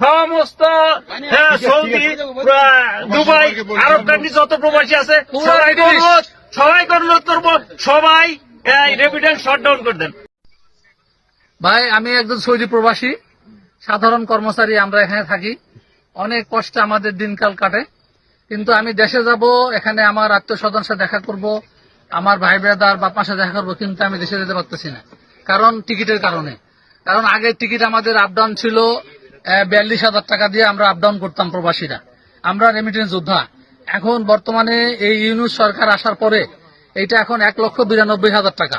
সমস্ত হ্যাঁ, Saudi Dubai আরব country যত প্রবাসী আছে সবাই অনুরোধ সবাই অনুরোধ করব সবাই রেমিটেন্স শট ডাউন করে দেন। ভাই আমি একজন সৌদি প্রবাসী সাধারণ কর্মচারী আমরা এখানে থাকি। অনেক কষ্টে আমাদের দিনকাল কাটে। কিন্তু আমি দেশে যাব এখানে আমার আত্মীয় স্বজন সাথে দেখা করব আমার ভাই ব্রাদার বাপার সাথে দেখা করব কিন্তু আমি দেশে যেতে পারতেছি না। কারণ টিকিটের কারণে। কারণ আগের টিকিট আমাদের আপ ডাউন ছিল বিয়াল্লিশ হাজার টাকা দিয়ে আমরা আপডাউন করতাম প্রবাসীরা। আমরা রেমিটেন্স যোদ্ধা। এখন বর্তমানে এই ইউনুস সরকার আসার পরে এটা এখন এক লক্ষ বিরানব্বই হাজার টাকা।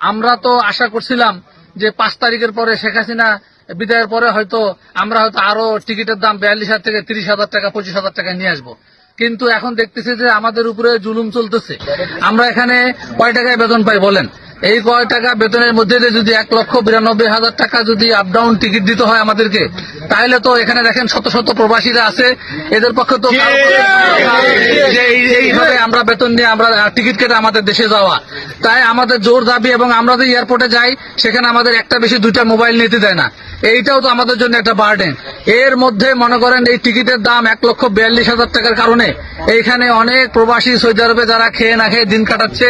আমরা তো আশা করছিলাম যে পাঁচ তারিখের পরে শেখ হাসিনা বিদায়ের পরে হয়তো আমরা হয়তো আরও টিকিটের দাম বিয়াল্লিশ হাজার থেকে তিরিশ হাজার টাকা, পঁচিশ হাজার টাকা নিয়ে আসব। কিন্তু এখন দেখতেছি যে আমাদের উপরে জুলুম চলতেছে। আমরা এখানে কয় টাকায় বেতন পাই বলেন? এই কয় টাকা বেতনের মধ্যে দিয়ে যদি এক লক্ষ বিরানব্বই হাজার টাকা যদি আপ ডাউন টিকিট দিতে হয় আমাদেরকে তাহলে তো এখানে দেখেন শত শত প্রবাসীরা আছে। এদের পক্ষে তো যে এই- আমরা বেতন নিয়ে আমরা টিকিট কেটে আমাদের দেশে যাওয়া। তাই আমাদের জোর দাবি এবং আমরা যে এয়ারপোর্টে যাই, সেখানে আমাদের একটা বেশি দুইটা মোবাইল নিতে দেয় না। এইটাও তো আমাদের জন্য একটা বার্ডেন এর মধ্যে মনে করেন এই টিকিটের দাম এক লক্ষ বিয়াল্লিশ হাজার টাকার কারণে। এইখানে অনেক প্রবাসী সৌদি আরবে যারা খেয়ে না খেয়ে দিন কাটাচ্ছে,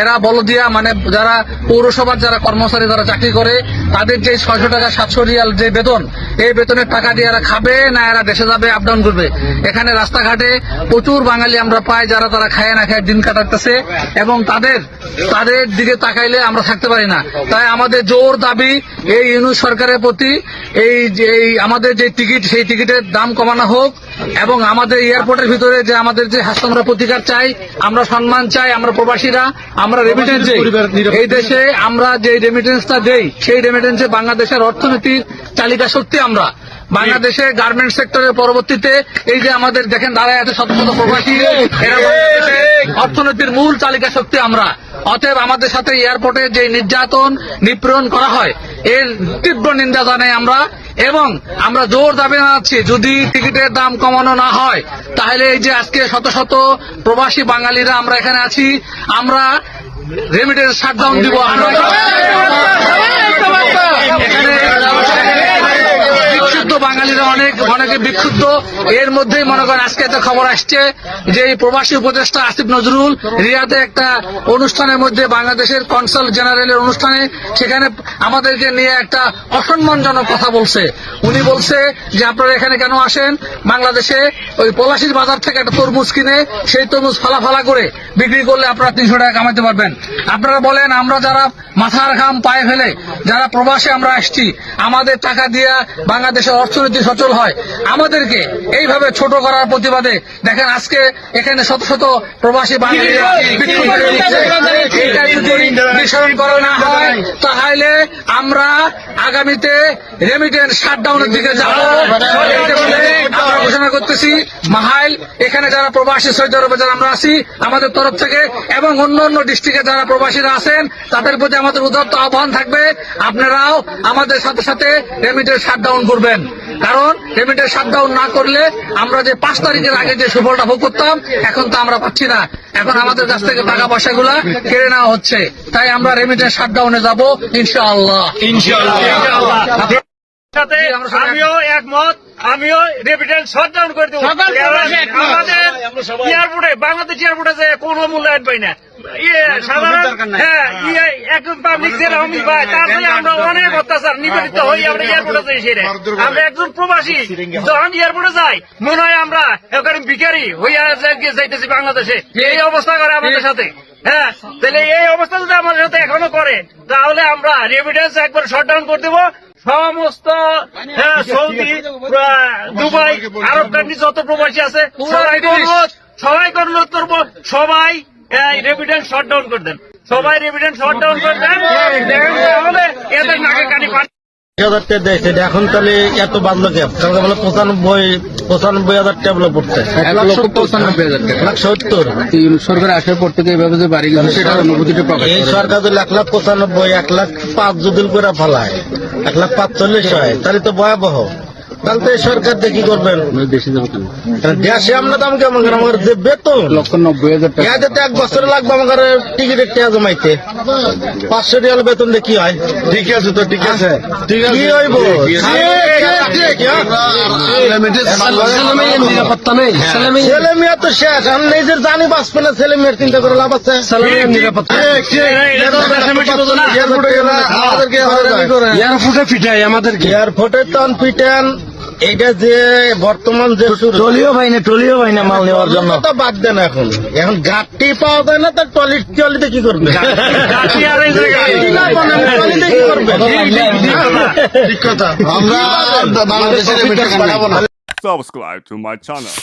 এরা বলদিয়া মানে যারা পৌরসভার যারা কর্মচারী যারা চাকরি করে, তাদের যে ছয়শো টাকা সাতশো রিয়াল যে বেতন, এই বেতনের টাকা দিয়ে এরা খাবে না এরা দেশে যাবে আপ ডাউন করবে। এখানে রাস্তাঘাটে প্রচুর বাঙালি আমরা পাই যারা তারা খায় না খায় দিন কাটাতেছে এবং তাদের তাদের দিকে তাকাইলে আমরা থাকতে পারি না। তাই আমাদের জোর দাবি এই ইউনুস সরকারের প্রতি এই যে এই আমাদের যে টিকিট সেই টিকিটের দাম কমানো হোক এবং আমাদের এয়ারপোর্টের ভিতরে যে আমাদের যে আমরা প্রতিকার চাই আমরা সম্মান চাই আমরা প্রবাসীরা আমরা রেমিটেন্স এই দেশে আমরা যে রেমিটেন্সটা দেই সেই রেমিটেন্সে বাংলাদেশের অর্থনীতির চালিকা শক্তি আমরা। বাংলাদেশে গার্মেন্ট সেক্টরের পরবর্তীতে এই যে আমাদের দেখেন দাঁড়ায় আছে শত শত প্রবাসী এরা অর্থনীতির মূল চালিকা শক্তি আমরা। অতএব আমাদের সাথে এয়ারপোর্টে যে নির্যাতন নিপীড়ন করা হয়, এর তীব্র নিন্দা জানাই আমরা এবং আমরা জোর দাবি জানাচ্ছি, যদি টিকিটের দাম কমানো না হয়, তাহলে এই যে আজকে শত শত প্রবাসী বাঙালিরা আমরা এখানে আছি, আমরা রেমিটেন্স শাটডাউন দিব। আমরা বাঙালিরা অনেক, অনেকে বিক্ষুব্ধ। এর মধ্যেই মনে করেন আজকে একটা খবর আসছে যে এই প্রবাসী উপদেষ্টা আসিফ নজরুল রিয়াতে একটা অনুষ্ঠানের মধ্যে বাংলাদেশের কনসাল জেনারেলের অনুষ্ঠানে সেখানে আমাদেরকে নিয়ে একটা অসম্মানজনক কথা বলছে। উনি বলছে যে, আপনারা এখানে কেন আসেন? বাংলাদেশে ওই পলাশির বাজার থেকে একটা তরমুজ কিনে সেই তরমুজ ফালা ফালা করে বিক্রি করলে আপনারা তিনশো টাকা কামাতে পারবেন। আপনারা বলেন, আমরা যারা মাথার ঘাম পায়ে ফেলে, যারা প্রবাসে আমরা আসছি, আমাদের টাকা দিয়া বাংলাদেশের অর্থনীতি সচল হয় আমাদেরকে এইভাবে ছোট করার প্রতিবাদে দেখেন আজকে এখানে শত শত প্রবাসী বাঙালিরা। এটা যদি নিঃসরণ করা না হয় তাহলে আমরা আগামীতে রেমিটেন্স শাটডাউনের দিকে যাব এইটা বলে আমরা ঘোষণা করতেছি। মাহাইল এখানে যারা প্রবাসী সৌদি আরবে যারা আমরা আছি আমাদের তরফ থেকে এবং অন্য অন্য ডিস্ট্রিক্টে যারা প্রবাসীরা আছেন তাদের প্রতি আমাদের উদাত্ত আহ্বান থাকবে। আপনারাও আমাদের সাথে সাথে রেমিটেন্স শাটডাউন করবেন। কারণ রেমিটেন্স শাটডাউন না করলে আমরা যে পাঁচ তারিখের আগে যে সুফলটা ভোগ করতাম এখন তো আমরা পাচ্ছি না। এখন আমাদের কাছ থেকে টাকা পয়সাগুলা কেড়ে নেওয়া হচ্ছে। তাই আমরা রেমিটেন্স শাটডাউনে যাব ইনশাআল্লাহ। ইনশাআল্লাহ। সাথে আমিও একমত। আমিও রেমিটেন্স শট ডাউন করে দেবো। আমাদের এয়ারপোর্টে বাংলাদেশ এয়ারপোর্টে যে কোনো মূল্যায়ন পাই না। ইয়ে সাধারণ হ্যাঁ ইয়ে একজন পাবলিক যেরকম পাই তারপরে আমরা অনেক অত্যাচার নিবেদিত হই আমরা এয়ারপোর্টে যাই সেরে আমরা একজন প্রবাসী। যখন এয়ারপোর্টে যাই মনে হয় আমরা হইয়া যাই- যাইতেছি বাংলাদেশে। এই অবস্থা করে আমাদের সাথে। হ্যাঁ তাহলে এই অবস্থা যদি আমাদের সাথে এখনও করে তাহলে আমরা রেমিটেন্স একবার শট ডাউন করে দেবো। সমস্ত হ্যাঁ, সৌদি দুবাই আরব কান্ট্রি যত প্রবাসী আছে সবাই সবাই অনুরোধ করব সবাই রেভিডেন্স শট ডাউন করে দেন। সবাই রেভিডেন্স শট ডাউন করে দেন তাহলে এদের নাকে কানি হাজার টাকা দেয় সেটা এখন তাহলে এত বাঁধলো ক্যাব তাহলে বলে পঁচানব্বই পঁচানব্বই হাজার টাকা বলে পড়তে পঁচানব্বই হাজার টাকা। লাখ সত্তর। সরকার আসার পর থেকে এভাবে যে বাড়ি গেল সেটার অনুভূতিটা এই সরকার যদি এক লাখ পঁচানব্বই এক লাখ পাঁচ যদি করে ফেলায় এক লাখ পাঁচচল্লিশ হয় তাহলে তো ভয়াবহ। তাহলে তো এই সরকার দিয়ে কি করবেন দেশে আমরা দাম কেমন করে আমার যে বেতন লক্ষ নব্বই হাজার টাকা ইয়াতে তো এক বছরে লাগবে আমার টিকিটের টাকা জমাইতে পাঁচশো টাকা বেতন দিয়ে কি হয় ঠিক আছে তো ঠিক আছে ঠিক কি হইব ছেলে মেয়ে তো শেষ আমি নিজের জানি বাঁচবে না ছেলে মেয়ের চিন্তা করে লাভ আছে। আমাদেরকে এয়ারপোর্টে ফিটাই আমাদেরকে এয়ারপোর্টে টন পিটেন এইটা যে বর্তমান যে টলিও ভাই না টলিও ভাই না মাল নেওয়ার জন্য? তো বাদ দেন এখন। এখন গাড়ি পাওয়া যায় না তার টলি টলিতে কি করবে? আমরা বাংলাদেশের subscribe to my channel.